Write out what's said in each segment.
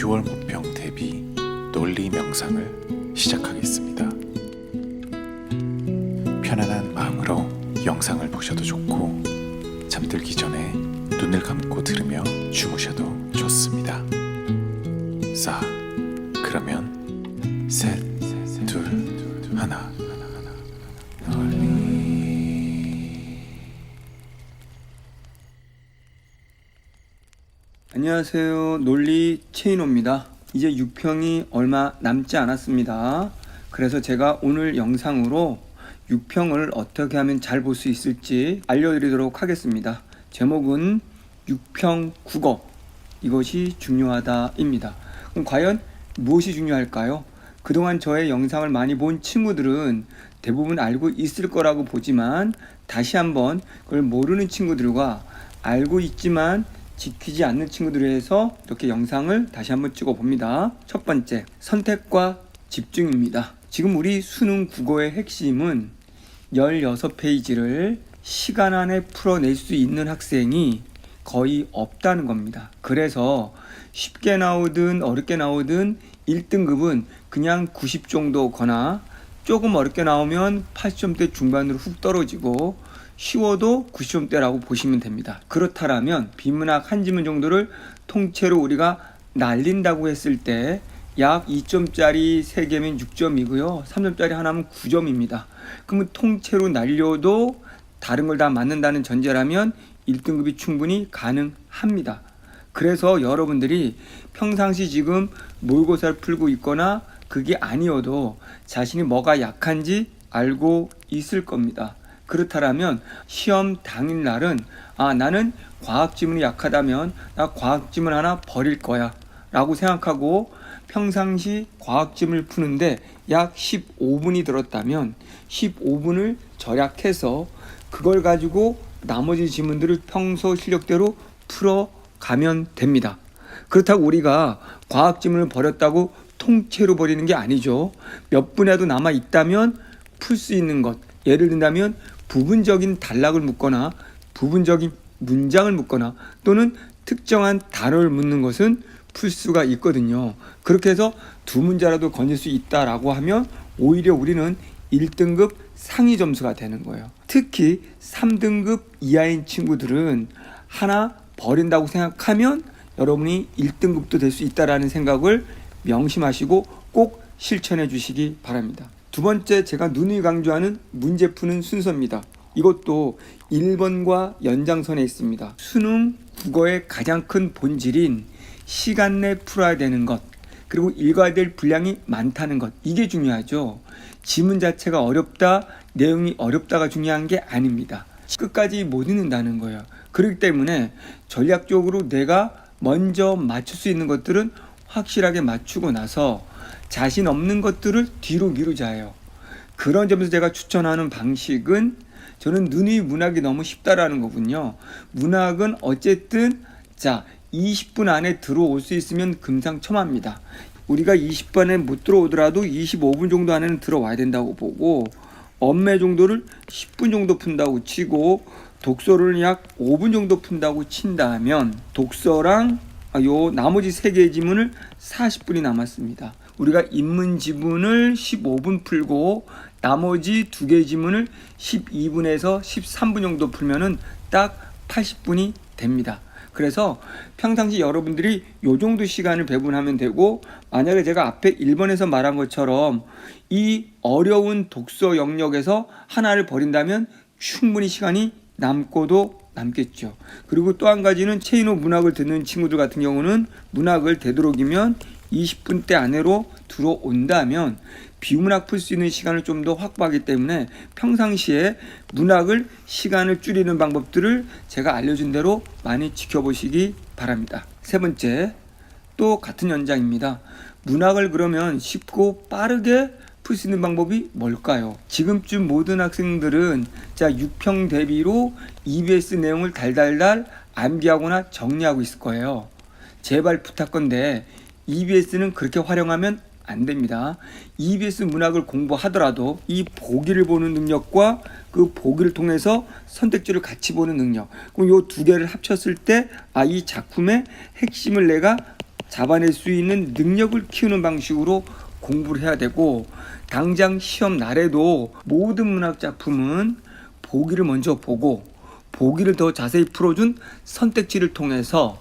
6월 모평 대비 논리 명상을 시작하겠습니다. 편안한 마음으로 영상을 보셔도 좋고 잠들기 전에 눈을 감고 들으며 주무셔도 좋습니다. 자, 그러면 셋, 안녕하세요. 논리 체인호입니다. 이제 6평이 얼마 남지 않았습니다. 그래서 제가 오늘 영상으로 6평을 어떻게 하면 잘 볼 수 있을지 알려드리도록 하겠습니다. 제목은 6평 국어 이것이 중요하다입니다. 그럼 과연 무엇이 중요할까요? 그동안 저의 영상을 많이 본 친구들은 대부분 알고 있을 거라고 보지만 다시 한번 그걸 모르는 친구들과 알고 있지만 지키지 않는 친구들을 위해서 이렇게 영상을 다시 한번 찍어 봅니다. 첫 번째, 선택과 집중입니다. 지금 우리 수능 국어의 핵심은 16페이지를 시간 안에 풀어낼 수 있는 학생이 거의 없다는 겁니다. 그래서 쉽게 나오든 어렵게 나오든 1등급은 그냥 90 정도거나 조금 어렵게 나오면 80점대 중반으로 훅 떨어지고 쉬워도 90점대라고 보시면 됩니다. 그렇다면 비문학 한 지문 정도를 통째로 우리가 날린다고 했을 때 약 2점짜리 3개면 6점이고요. 3점짜리 하나면 9점입니다. 그러면 통째로 날려도 다른 걸 다 맞는다는 전제라면 1등급이 충분히 가능합니다. 그래서 여러분들이 평상시 지금 모의고사를 풀고 있거나 그게 아니어도 자신이 뭐가 약한지 알고 있을 겁니다. 그렇다면 시험 당일 날은 아 나는 과학 지문이 약하다면 나 과학 지문 하나 버릴 거야 라고 생각하고 평상시 과학 지문을 푸는데 약 15분이 들었다면 15분을 절약해서 그걸 가지고 나머지 지문들을 평소 실력대로 풀어 가면 됩니다. 그렇다고 우리가 과학 지문을 버렸다고 통째로 버리는 게 아니죠. 몇 분이라도 남아 있다면 풀 수 있는 것. 예를 든다면 부분적인 단락을 묻거나 부분적인 문장을 묻거나 또는 특정한 단어를 묻는 것은 풀 수가 있거든요. 그렇게 해서 두 문자라도 건질 수 있다라고 하면 오히려 우리는 1등급 상위 점수가 되는 거예요. 특히 3등급 이하인 친구들은 하나 버린다고 생각하면 여러분이 1등급도 될 수 있다라는 생각을 명심하시고 꼭 실천해 주시기 바랍니다. 두 번째 제가 누누이 강조하는 문제 푸는 순서입니다. 이것도 1번과 연장선에 있습니다. 수능 국어의 가장 큰 본질인 시간 내 풀어야 되는 것 그리고 읽어야 될 분량이 많다는 것 이게 중요하죠. 지문 자체가 어렵다 내용이 어렵다가 중요한 게 아닙니다. 끝까지 못 읽는다는 거예요. 그렇기 때문에 전략적으로 내가 먼저 맞출 수 있는 것들은 확실하게 맞추고 나서 자신 없는 것들을 뒤로 미루자 해요. 그런 점에서 제가 추천하는 방식은 저는 눈이 문학이 너무 쉽다라는 거군요. 문학은 어쨌든 자 20분 안에 들어올 수 있으면 금상첨화입니다. 우리가 20분에 못 들어오더라도 25분 정도 안에는 들어와야 된다고 보고 엄매 정도를 10분 정도 푼다고 치고 독서를 약 5분 정도 푼다고 친다면 독서랑 아, 요 나머지 세 개의 지문을 40분이 남았습니다. 우리가 인문 지문을 15분 풀고 나머지 두 개의 지문을 12분에서 13분 정도 풀면은 딱 80분이 됩니다. 그래서 평상시 여러분들이 요 정도 시간을 배분하면 되고 만약에 제가 앞에 1번에서 말한 것처럼 이 어려운 독서 영역에서 하나를 버린다면 충분히 시간이 남고도 남겠죠. 그리고 또 한 가지는 체인호 문학을 듣는 친구들 같은 경우는 문학을 되도록이면 20분대 안으로 들어온다면 비문학 풀 수 있는 시간을 좀 더 확보하기 때문에 평상시에 문학을 시간을 줄이는 방법들을 제가 알려준 대로 많이 지켜보시기 바랍니다. 세 번째, 또 같은 연장입니다. 문학을 그러면 쉽고 빠르게 풀 수 있는 방법이 뭘까요? 지금쯤 모든 학생들은 자 6평 대비로 EBS 내용을 달달달 암기하거나 정리하고 있을 거예요. 제발 부탁건데 EBS는 그렇게 활용하면 안 됩니다. EBS 문학을 공부하더라도 이 보기를 보는 능력과 그 보기를 통해서 선택지를 같이 보는 능력. 그럼 요두 개를 합쳤을 때 아 이 작품의 핵심을 내가 잡아낼 수 있는 능력을 키우는 방식으로 공부를 해야 되고 당장 시험 날에도 모든 문학 작품은 보기를 먼저 보고 보기를 더 자세히 풀어준 선택지를 통해서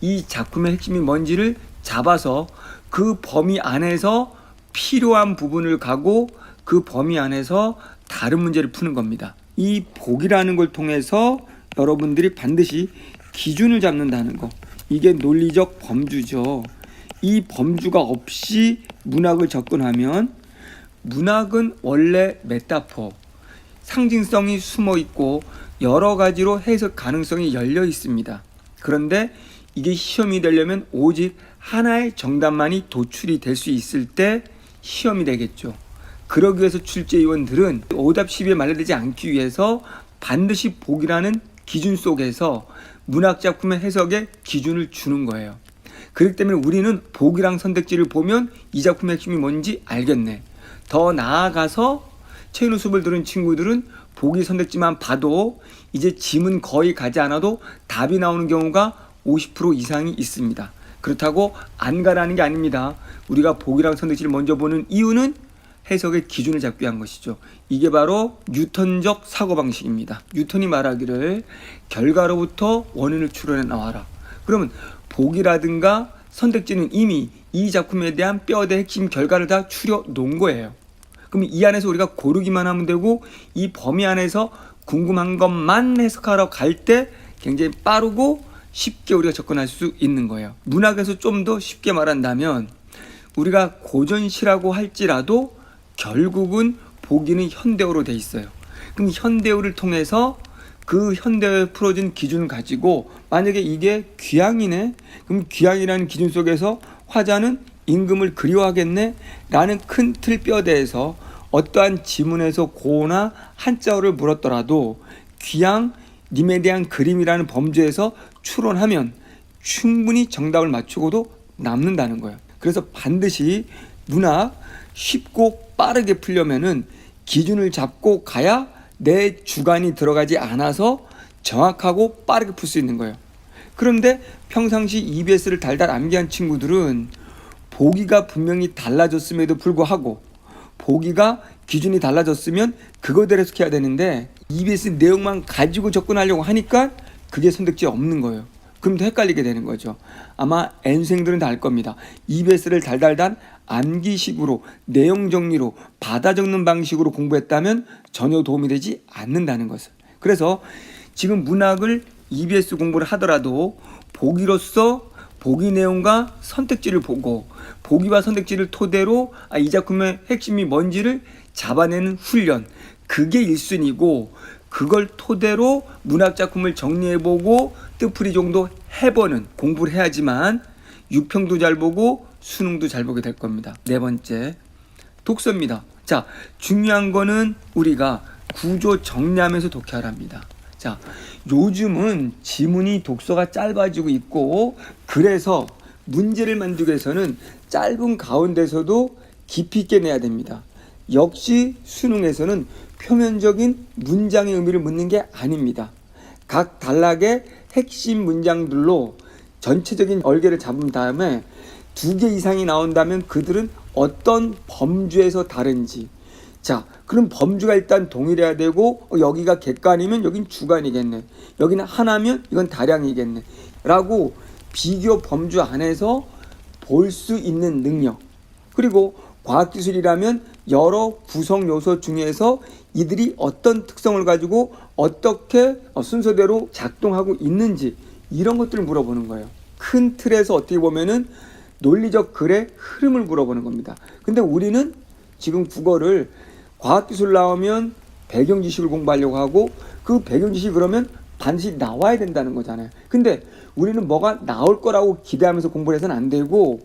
이 작품의 핵심이 뭔지를 잡아서 그 범위 안에서 필요한 부분을 가고 그 범위 안에서 다른 문제를 푸는 겁니다. 이 보기라는 걸 통해서 여러분들이 반드시 기준을 잡는다는 거. 이게 논리적 범주죠. 이 범주가 없이 문학을 접근하면 문학은 원래 메타포, 상징성이 숨어 있고 여러 가지로 해석 가능성이 열려 있습니다. 그런데 이게 시험이 되려면 오직 하나의 정답만이 도출이 될 수 있을 때 시험이 되겠죠. 그러기 위해서 출제위원들은 오답 시비에 말려들지 않기 위해서 반드시 복이라는 기준 속에서 문학 작품의 해석에 기준을 주는 거예요. 그렇기 때문에 우리는 복이랑 선택지를 보면 이 작품의 핵심이 뭔지 알겠네. 더 나아가서 체인우 수업을 들은 친구들은 보기 선택지만 봐도 이제 짐은 거의 가지 않아도 답이 나오는 경우가 50% 이상이 있습니다. 그렇다고 안 가라는 게 아닙니다. 우리가 보기랑 선택지를 먼저 보는 이유는 해석의 기준을 잡기 위한 것이죠. 이게 바로 뉴턴적 사고방식입니다. 뉴턴이 말하기를 결과로부터 원인을 추론해 나와라. 그러면 보기라든가 선택지는 이미 이 작품에 대한 뼈대 핵심 결과를 다 추려 놓은 거예요. 그럼 이 안에서 우리가 고르기만 하면 되고 이 범위 안에서 궁금한 것만 해석하러 갈 때 굉장히 빠르고 쉽게 우리가 접근할 수 있는 거예요. 문학에서 좀 더 쉽게 말한다면 우리가 고전시라고 할지라도 결국은 보기는 현대어로 돼 있어요. 그럼 현대어를 통해서 그 현대어에 풀어진 기준을 가지고 만약에 이게 귀향이네 그럼 귀향이라는 기준 속에서 화자는 임금을 그리워하겠네 라는 큰 틀 뼈대에서 어떠한 지문에서 고나 한자어를 물었더라도 귀향 님에 대한 그림이라는 범주에서 추론하면 충분히 정답을 맞추고도 남는다는 거예요. 그래서 반드시 문학 쉽고 빠르게 풀려면은 기준을 잡고 가야 내 주관이 들어가지 않아서 정확하고 빠르게 풀 수 있는 거예요. 그런데 평상시 EBS를 달달 암기한 친구들은 보기가 분명히 달라졌음에도 불구하고 보기가 기준이 달라졌으면 그거대로 해석해야 되는데 EBS 내용만 가지고 접근하려고 하니까 그게 선택지 없는 거예요. 그럼 더 헷갈리게 되는 거죠. 아마 N생들은 다 알 겁니다. EBS를 달달달 암기식으로 내용 정리로 받아 적는 방식으로 공부했다면 전혀 도움이 되지 않는다는 것을. 그래서 지금 문학을 EBS 공부를 하더라도 보기로서 보기 내용과 선택지를 보고 보기와 선택지를 토대로 아, 이 작품의 핵심이 뭔지를 잡아내는 훈련 그게 1순위고 그걸 토대로 문학 작품을 정리해보고 뜻풀이 정도 해보는 공부를 해야지만 유평도 잘 보고 수능도 잘 보게 될 겁니다. 네 번째 독서입니다. 자 중요한 거는 우리가 구조 정리하면서 독해하랍니다. 자 요즘은 지문이 독서가 짧아지고 있고 그래서 문제를 만들기 위해서는 짧은 가운데서도 깊이 있게 내야 됩니다. 역시 수능에서는 표면적인 문장의 의미를 묻는 게 아닙니다. 각 단락의 핵심 문장들로 전체적인 얼개를 잡은 다음에 두 개 이상이 나온다면 그들은 어떤 범주에서 다른지. 자 그럼 범주가 일단 동일해야 되고 어, 여기가 객관이면 여긴 주관이겠네. 여기는 하나면 이건 다량이겠네. 라고 비교 범주 안에서 볼 수 있는 능력. 그리고 과학기술이라면 여러 구성 요소 중에서 이들이 어떤 특성을 가지고 어떻게 어, 순서대로 작동하고 있는지 이런 것들을 물어보는 거예요. 큰 틀에서 어떻게 보면은 논리적 글의 흐름을 물어보는 겁니다. 근데 우리는 지금 국어를 과학기술 나오면 배경 지식을 공부하려고 하고 그 배경 지식 그러면 반드시 나와야 된다는 거잖아요. 근데 우리는 뭐가 나올 거라고 기대하면서 공부를 해서는 안 되고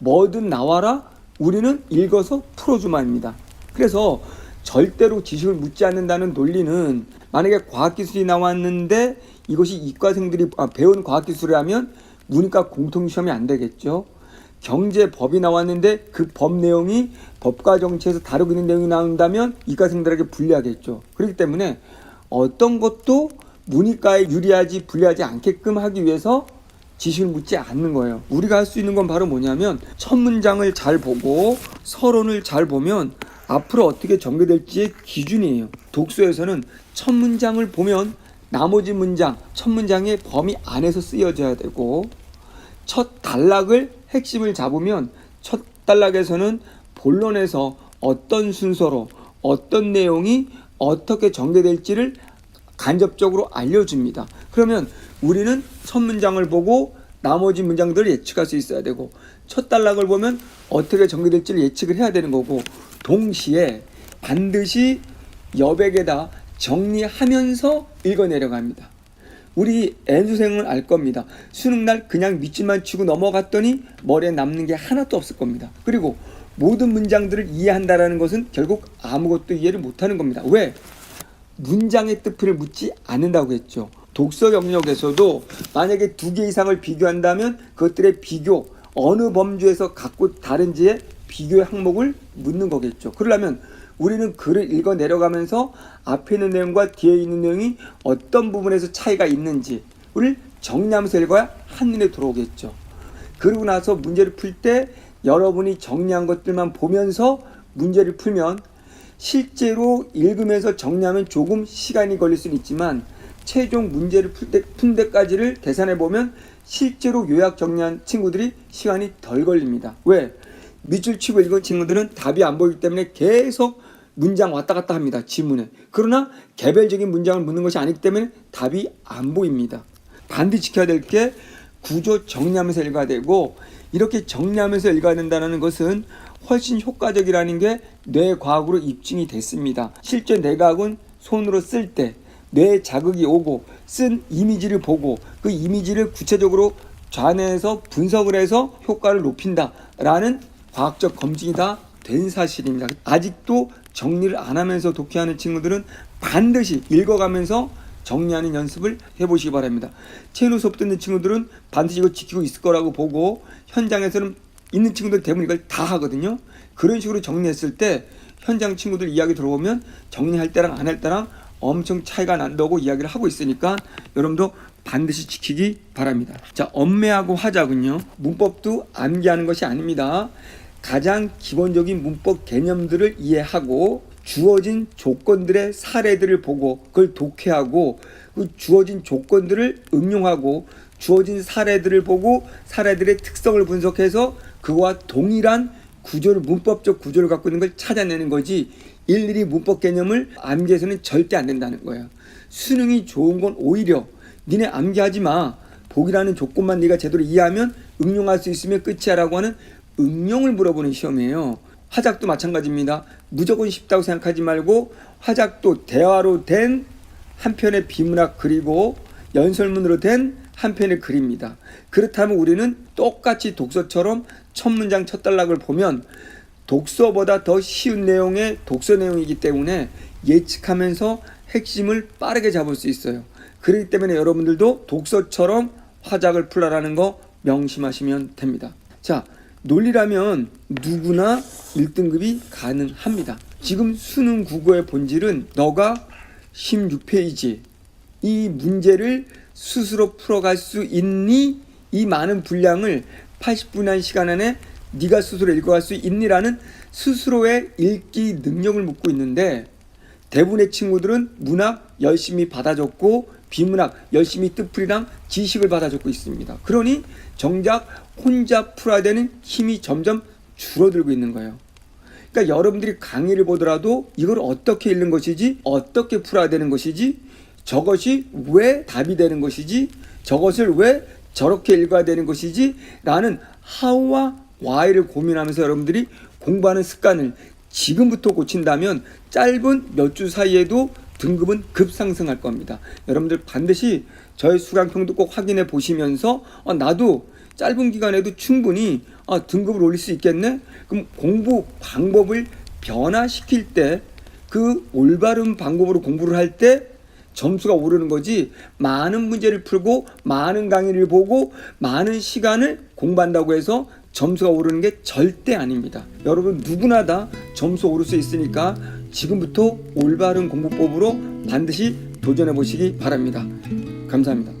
뭐든 나와라 우리는 읽어서 풀어주만입니다. 그래서 절대로 지식을 묻지 않는다는 논리는 만약에 과학기술이 나왔는데 이것이 이과생들이 아, 배운 과학기술이라면 문이과 공통시험이 안 되겠죠. 경제법이 나왔는데 그 법 내용이 법과 정치에서 다루고 있는 내용이 나온다면 이과생들에게 불리하겠죠. 그렇기 때문에 어떤 것도 문이과에 유리하지 불리하지 않게끔 하기 위해서 지식을 묻지 않는 거예요. 우리가 할 수 있는 건 바로 뭐냐면 첫 문장을 잘 보고 서론을 잘 보면 앞으로 어떻게 전개될지의 기준이에요. 독서에서는 첫 문장을 보면 나머지 문장, 첫 문장의 범위 안에서 쓰여져야 되고 첫 단락을 핵심을 잡으면 첫 단락에서는 본론에서 어떤 순서로 어떤 내용이 어떻게 전개될지를 간접적으로 알려줍니다. 그러면 우리는 첫 문장을 보고 나머지 문장들을 예측할 수 있어야 되고 첫 단락을 보면 어떻게 전개될지를 예측을 해야 되는 거고 동시에 반드시 여백에다 정리하면서 읽어내려갑니다. 우리 N수생은 알 겁니다. 수능날 그냥 밑줄만 치고 넘어갔더니 머리에 남는 게 하나도 없을 겁니다. 그리고 모든 문장들을 이해한다라는 것은 결국 아무것도 이해를 못하는 겁니다. 왜? 문장의 뜻을 묻지 않는다고 했죠. 독서 영역에서도 만약에 두 개 이상을 비교한다면 그것들의 비교 어느 범주에서 갖고 다른지의 비교 항목을 묻는 거겠죠. 그러려면 우리는 글을 읽어 내려가면서 앞에 있는 내용과 뒤에 있는 내용이 어떤 부분에서 차이가 있는지를 정리하면서 읽어야 한눈에 들어오겠죠. 그러고 나서 문제를 풀 때 여러분이 정리한 것들만 보면서 문제를 풀면 실제로 읽으면서 정리하면 조금 시간이 걸릴 수는 있지만 최종 문제를 풀 때, 푼 데까지를 계산해 보면 실제로 요약 정리한 친구들이 시간이 덜 걸립니다. 왜? 밑줄 치고 읽은 친구들은 답이 안 보이기 때문에 계속 문장 왔다 갔다 합니다. 지문에. 그러나 개별적인 문장을 묻는 것이 아니기 때문에 답이 안 보입니다. 반드시 지켜야 될 게 구조 정리하면서 읽어야 되고 이렇게 정리하면서 읽어야 된다는 것은 훨씬 효과적이라는 게 뇌과학으로 입증이 됐습니다. 실제 뇌과학은 손으로 쓸 때 뇌 자극이 오고 쓴 이미지를 보고 그 이미지를 구체적으로 좌뇌에서 분석을 해서 효과를 높인다라는 과학적 검증이 다 된 사실입니다. 아직도 정리를 안 하면서 독해하는 친구들은 반드시 읽어가면서 정리하는 연습을 해보시기 바랍니다. 채널 수업 듣는 친구들은 반드시 이거 지키고 있을 거라고 보고 현장에서는 있는 친구들 대부분 이걸 다 하거든요. 그런 식으로 정리했을 때 현장 친구들 이야기 들어보면 정리할 때랑 안 할 때랑 엄청 차이가 난다고 이야기를 하고 있으니까 여러분도 반드시 지키기 바랍니다. 자, 엄매하고 화작은요. 문법도 암기하는 것이 아닙니다. 가장 기본적인 문법 개념들을 이해하고 주어진 조건들의 사례들을 보고 그걸 독해하고 그 주어진 조건들을 응용하고 주어진 사례들을 보고 사례들의 특성을 분석해서 그와 동일한 구조를 문법적 구조를 갖고 있는 걸 찾아내는 거지 일일이 문법 개념을 암기해서는 절대 안 된다는 거예요. 수능이 좋은 건 오히려 니네 암기하지 마. 복이라는 조건만 네가 제대로 이해하면 응용할 수 있으면 끝이야라고 하는 응용을 물어보는 시험이에요. 화작도 마찬가지입니다. 무조건 쉽다고 생각하지 말고 화작도 대화로 된 한 편의 비문학 그리고 연설문으로 된 한 편의 글입니다. 그렇다면 우리는 똑같이 독서처럼 첫 문장 첫 단락을 보면 독서보다 더 쉬운 내용의 독서 내용이기 때문에 예측하면서 핵심을 빠르게 잡을 수 있어요. 그렇기 때문에 여러분들도 독서처럼 화작을 풀라라는 거 명심하시면 됩니다. 자, 논리라면 누구나 1등급이 가능합니다. 지금 수능 국어의 본질은 너가 16페이지 이 문제를 스스로 풀어갈 수 있니? 이 많은 분량을 80분한 시간 안에 네가 스스로 읽어갈 수 있니라는 스스로의 읽기 능력을 묻고 있는데 대부분의 친구들은 문학 열심히 받아줬고 비문학 열심히 뜻풀이랑 지식을 받아줬고 있습니다. 그러니 정작 혼자 풀어야 되는 힘이 점점 줄어들고 있는 거예요. 그러니까 여러분들이 강의를 보더라도 이걸 어떻게 읽는 것이지, 어떻게 풀어야 되는 것이지, 저것이 왜 답이 되는 것이지, 저것을 왜 저렇게 읽어야 되는 것이지, 라는 how와 why를 고민하면서 여러분들이 공부하는 습관을 지금부터 고친다면 짧은 몇 주 사이에도 등급은 급상승할 겁니다. 여러분들 반드시 저의 수강평도 꼭 확인해 보시면서 어, 나도 짧은 기간에도 충분히 아, 등급을 올릴 수 있겠네? 그럼 공부 방법을 변화시킬 때 그 올바른 방법으로 공부를 할때 점수가 오르는 거지 많은 문제를 풀고 많은 강의를 보고 많은 시간을 공부한다고 해서 점수가 오르는 게 절대 아닙니다. 여러분 누구나 다 점수 오를 수 있으니까 지금부터 올바른 공부법으로 반드시 도전해 보시기 바랍니다. 감사합니다.